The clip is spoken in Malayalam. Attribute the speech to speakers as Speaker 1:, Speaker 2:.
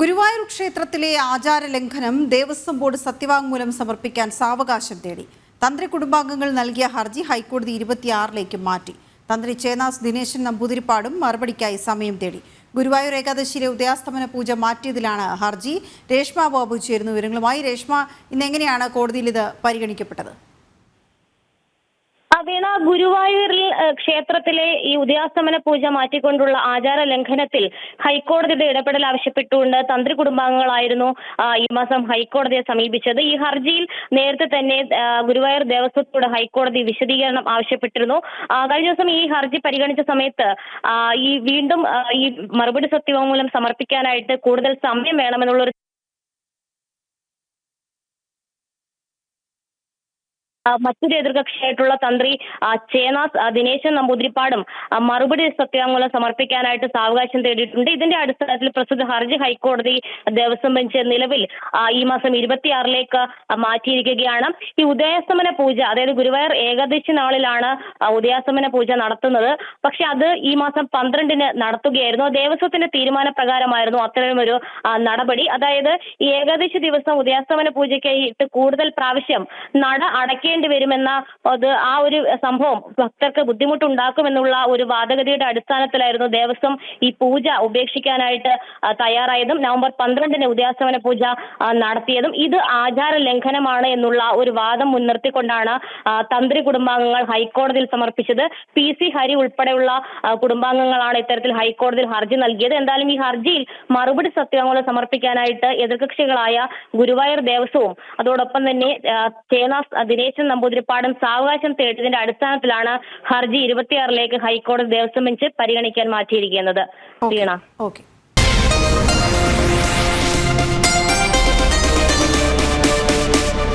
Speaker 1: ഗുരുവായൂർ ക്ഷേത്രത്തിലെ ആചാര ലംഘനം ദേവസ്വം ബോർഡ് സത്യവാങ്മൂലം സമർപ്പിക്കാൻ സാവകാശം തേടി. തന്ത്രി കുടുംബാംഗങ്ങൾ നൽകിയ ഹർജി ഹൈക്കോടതി ഇരുപത്തിയാറിലേക്ക് മാറ്റി. തന്ത്രി ചേനാസ് ദിനേശൻ നമ്പൂതിരിപ്പാടും മറുപടിക്കായി സമയം തേടി. ഗുരുവായൂർ ഏകാദശിയിലെ ഉദയാസ്തമന പൂജ മാറ്റിയതിലാണ് ഹർജി. രേഷ്മ ബാബു ചേരുന്നു വിവരങ്ങളുമായി രേഷ്മ ഇന്ന് എങ്ങനെയാണ് കോടതിയിൽ ഇത് പരിഗണിക്കപ്പെട്ടത്?
Speaker 2: ഗുരുവായൂരിൽ ക്ഷേത്രത്തിലെ ഈ ഉദയാസ്തമന പൂജ മാറ്റിക്കൊണ്ടുള്ള ആചാര ലംഘനത്തിൽ ഹൈക്കോടതിയുടെ ഇടപെടൽ ആവശ്യപ്പെട്ടുകൊണ്ട് തന്ത്രി കുടുംബാംഗങ്ങളായിരുന്നു ഈ മാസം ഹൈക്കോടതിയെ സമീപിച്ചത്. ഈ ഹർജിയിൽ നേരത്തെ തന്നെ ഗുരുവായൂർ ദേവസ്വത്തോട് ഹൈക്കോടതി വിശദീകരണം ആവശ്യപ്പെട്ടിരുന്നു. കഴിഞ്ഞ ദിവസം ഈ ഹർജി പരിഗണിച്ച സമയത്ത് ഈ വീണ്ടും ഈ മറുപടി സത്യവാങ്മൂലം സമർപ്പിക്കാനായിട്ട് കൂടുതൽ സമയം വേണമെന്നുള്ള ഒരു മറ്റൊരു എതിർകക്ഷിയായിട്ടുള്ള തന്ത്രി ചേനാസ് ദിനേശൻ നമ്പൂതിരിപ്പാടും മറുപടി സത്യവാങ്മൂലം സമർപ്പിക്കാനായിട്ട് സാവകാശം തേടിയിട്ടുണ്ട്. ഇതിന്റെ അടിസ്ഥാനത്തിൽ പ്രസ്തുത ഹർജി ഹൈക്കോടതി ദേവസ്വം ബെഞ്ച് നിലവിൽ ഈ മാസം ഇരുപത്തിയാറിലേക്ക് മാറ്റിയിരിക്കുകയാണ്. ഈ ഉദയാസ്തമന പൂജ അതായത് ഗുരുവായൂർ ഏകാദശി നാളിലാണ് ഉദയാസ്തമന പൂജ നടത്തുന്നത്. പക്ഷെ അത് ഈ മാസം പന്ത്രണ്ടിന് നടത്തുകയായിരുന്നു. ദേവസ്വത്തിന്റെ തീരുമാനപ്രകാരമായിരുന്നു അത്തരമൊരു നടപടി. അതായത് ഈ ഏകാദശി ദിവസം ഉദയാസ്തമന പൂജയ്ക്കായിട്ട് കൂടുതൽ പ്രാവശ്യം നട അടയ്ക്കേണ്ടി വരുമെന്ന അത് ആ ഒരു സംഭവം ഭക്തർക്ക് ബുദ്ധിമുട്ടുണ്ടാക്കുമെന്നുള്ള ഒരു വാദഗതിയുടെ അടിസ്ഥാനത്തിലായിരുന്നു ദേവസ്വം ഈ പൂജ ഉപേക്ഷിക്കാനായിട്ട് തയ്യാറായതും. നവംബർ പന്ത്രണ്ടിന് ഉദയാസ്തമന പൂജ നടത്തിയതും. ഇത് ആചാര ലംഘനമാണ് എന്നുള്ള ഒരു വാദം മുൻനിർത്തിക്കൊണ്ടാണ് തന്ത്രി കുടുംബാംഗങ്ങൾ ഹൈക്കോടതിയിൽ സമർപ്പിച്ചത്. പി സി ഹരി ഉൾപ്പെടെയുള്ള കുടുംബാംഗങ്ങളാണ് ഇത്തരത്തിൽ ഹൈക്കോടതിയിൽ ഹർജി നൽകിയത്. എന്തായാലും ഈ ഹർജിയിൽ മറുപടി സത്യവാങ്മൂലം സമർപ്പിക്കാനായിട്ട് എതിർകക്ഷികളായ ഗുരുവായൂർ ദേവസ്വവും അതോടൊപ്പം തന്നെ ചേന ചേനാസ് ദിനേശൻ നമ്പൂതിരിപ്പാടും സാവകാശം തേടിയതിന്റെ അടിസ്ഥാനത്തിലാണ് ഹർജി ഇരുപത്തിയാറിലേക്ക് ഹൈക്കോടതി ദേവസ്വം ബെഞ്ച് പരിഗണിക്കാൻ മാറ്റിയിരിക്കുന്നത്. വീണ.
Speaker 1: ഓക്കെ.